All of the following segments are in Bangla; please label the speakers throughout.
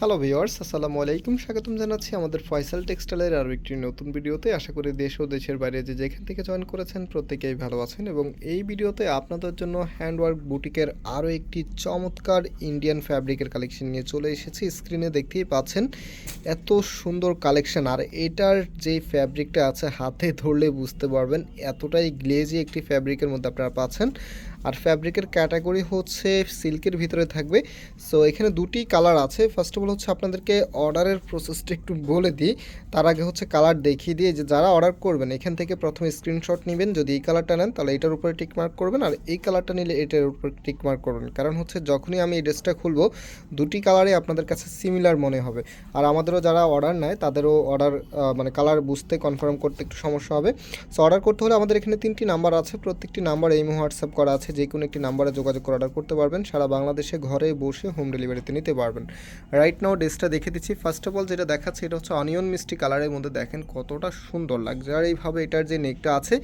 Speaker 1: হ্যালো ভিওয়ার্স আসসালামু আলাইকুম। স্বাগতম জানাচ্ছি আমাদের ফয়সাল টেক্সটাইলের আরও একটি নতুন ভিডিওতে। আশা করি দেশ ও দেশের বাইরে যে যেখান থেকে জয়েন করেছেন প্রত্যেকেই ভালো আছেন এবং এই ভিডিওতে আপনাদের জন্য হ্যান্ডওয়ার্ক বুটিকের আরও একটি চমৎকার ইন্ডিয়ান ফ্যাব্রিকের কালেকশন নিয়ে চলে এসেছি। স্ক্রিনে দেখতেই পাচ্ছেন এত সুন্দর কালেকশন আর এটার যে ফ্যাব্রিকটা আছে, হাতে ধরলে বুঝতে পারবেন, এতটাই গ্লেজি একটি ফ্যাব্রিকের মধ্যে আপনারা পাচ্ছেন। আর ফ্যাব্রিকের ক্যাটাগরি হচ্ছে সিল্কের ভিতরে থাকবে। সো এখানে দুটি কালার আছে। ফার্স্ট অফ অল হচ্ছে আপনাদেরকে অর্ডারের প্রসেসটা একটু বলে দিই। তার আগে হচ্ছে কালার দেখিয়ে দিয়ে যে যারা অর্ডার করবেন, এখান থেকে প্রথমে স্ক্রিনশট নেবেন, যদি এই কালারটা নেন, তাহলে এটার উপরে টিক মার্ক করবেন, আর এই কালারটা নিলে এটার উপরে টিক মার্ক করবেন। কারণ হচ্ছে যখনই আমি এই ড্রেসটা খুলবো, দুটি কালারই আপনাদের কাছে সিমিলার মনে হবে। আর আমাদেরও যারা অর্ডার নেয়, তাদেরও অর্ডার মানে কালার বুঝতে কনফার্ম করতে একটু সমস্যা হবে। সো অর্ডার করতে হলে আমাদের এখানে তিনটি নাম্বার আছে, প্রত্যেকটি নাম্বার এই হোয়াটসঅ্যাপ করা আছে যে কোনো একটি নাম্বারে যোগাযোগ করে অর্ডার করতে পারবেন। সারা বাংলাদেশে ঘরে বসে হোম ডেলিভারিতে নিতে পারবেন। রাইট নাও ড্রেসটা দেখে দিচ্ছি। ফার্স্ট অফ অল যেটা দেখাচ্ছে, এটা হচ্ছে অনিয়ন মিষ্টি কালারের মধ্যে দেখেন কতটা সুন্দর লাগছে। আর এইভাবে এটার যে নেকটা আছে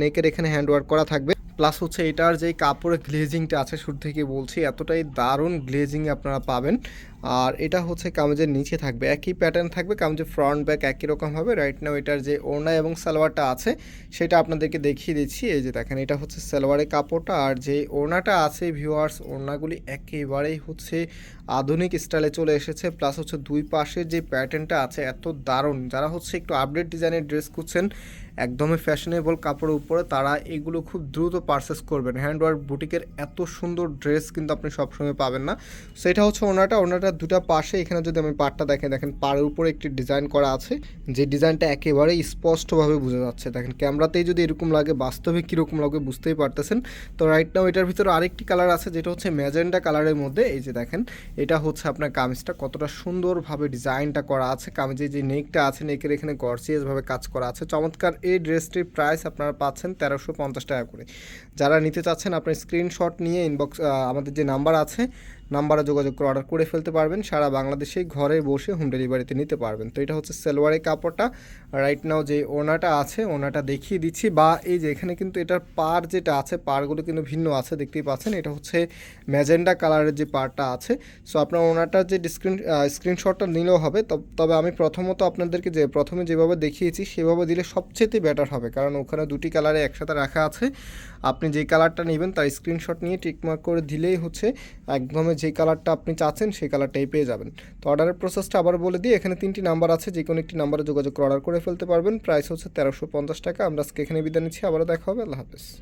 Speaker 1: নেকের এখানে হ্যান্ড ওয়ার্ক করা থাকবে। প্লাস হচ্ছে এটার যে কাপড়ের গ্লেজিংটা আছে, শুরু থেকে বলছি, এতটাই দারুণ গ্লেজিং আপনারা পাবেন। আর এটা হচ্ছে কামিজের নিচে থাকবে। একই প্যাটার্ন থাকবে, কামিজের ফ্রন্ট ব্যাক একই রকম হবে। রাইট নাও এটার যে ওড়না এবং সালোয়ারটা আছে, সেটা আপনাদেরকে দেখিয়ে দিচ্ছি। এই যে দেখেন, এটা হচ্ছে সালোয়ারের কাপড়টা। আর যে ওড়নাটা আছে ভিউয়ার্স ওড়নাগুলি একেবারেই হচ্ছে আধুনিক স্টাইলে চলে এসেছে। প্লাস হচ্ছে দুই পাশের যে প্যাটার্নটা আছে, এত দারুণ। যারা হচ্ছে একটু আপডেট ডিজাইনের ড্রেস খুঁজছেন, একদমই ফ্যাশনেবল কাপড়ের উপরে, তারা এগুলো খুব দ্রুত পারচেস করবেন। হ্যান্ডওয়ার্ক বুটিকের এত সুন্দর ড্রেস কিন্তু আপনি সবসময় পাবেন না। সেটা হচ্ছে ওনাটা ওনাটা দুটা পাশে এখানে যদি আমি পাটটা দেখেন দেখেন পাড়ের উপরে একটি ডিজাইন করা আছে। যে ডিজাইনটা একেবারেই স্পষ্টভাবে বোঝা যাচ্ছে। দেখেন ক্যামেরাতেই যদি এরকম লাগে, বাস্তবে কীরকম লাগবে বুঝতেই পারতেছেন। তো রাইট নাও এটার ভিতরে আরেকটি কালার আছে, যেটা হচ্ছে ম্যাজেন্ডা কালারের মধ্যে। এই যে দেখেন, এটা হচ্ছে আপনার কামিজটা। কতটা সুন্দরভাবে ডিজাইনটা করা আছে। কামিজের যে নেকটা আছে, নেকের এখানে গর্জিয়াসভাবে কাজ করা আছে। চমৎকার এই ড্রেসটির প্রাইস আপনারা পাচ্ছেন তেরোশো পঞ্চাশ টাকা করে। যারা নিতে চাচ্ছেন, আপনার স্ক্রিনশট নিয়ে ইনবক্স আমাদের যে নাম্বার আছে নাম্বারে যোগাযোগ করে অর্ডার করে ফেলতে পারবেন, সারা বাংলাদেশেই ঘরে বসে হোম ডেলিভারিতে নিতে পারবেন। তো এটা হচ্ছে সেলোয়ারের কাপড়টা। রাইট নাও যে ওনাটা আছে, ওনাটা দেখিয়ে দিচ্ছি। বা এই যে এখানে কিন্তু এটার পার যেটা আছে পারগুলো কিন্তু ভিন্ন আছে, দেখতেই পাচ্ছেন। এটা হচ্ছে ম্যাজেন্ডা কালারের যে পারটা আছে। সো আপনার ওনাটার যে স্ক্রিন স্ক্রিনশটটা নিলেও হবে। তবে আমি প্রথমত আপনাদেরকে যে, প্রথমে যেভাবে দেখিয়েছি, সেভাবে দিলে সবচেয়ে বেটার হবে। কারণ ওখানে দুটি কালারে একসাথে রাখা আছে। আপনি যেই কালারটা নেবেন, তার স্ক্রিনশট নিয়ে টিকমার্ক করে দিলেই হচ্ছে, একদমই যে কালারটা আপনি চাচ্ছেন, সেই কালারটাই পেয়ে যাবেন। তো অর্ডারের প্রসেসটা আবার বলে দিই, এখানে তিনটি নাম্বার আছে যে কোনো একটি নাম্বারে যোগাযোগ করে অর্ডার করে ফেলতে পারবেন। প্রাইস হচ্ছে তেরোশো পঞ্চাশ টাকা। আমরা আজকে এখানে বিদায় নিচ্ছি। আবারও দেখা হবে। আল্লাহ হাফেজ।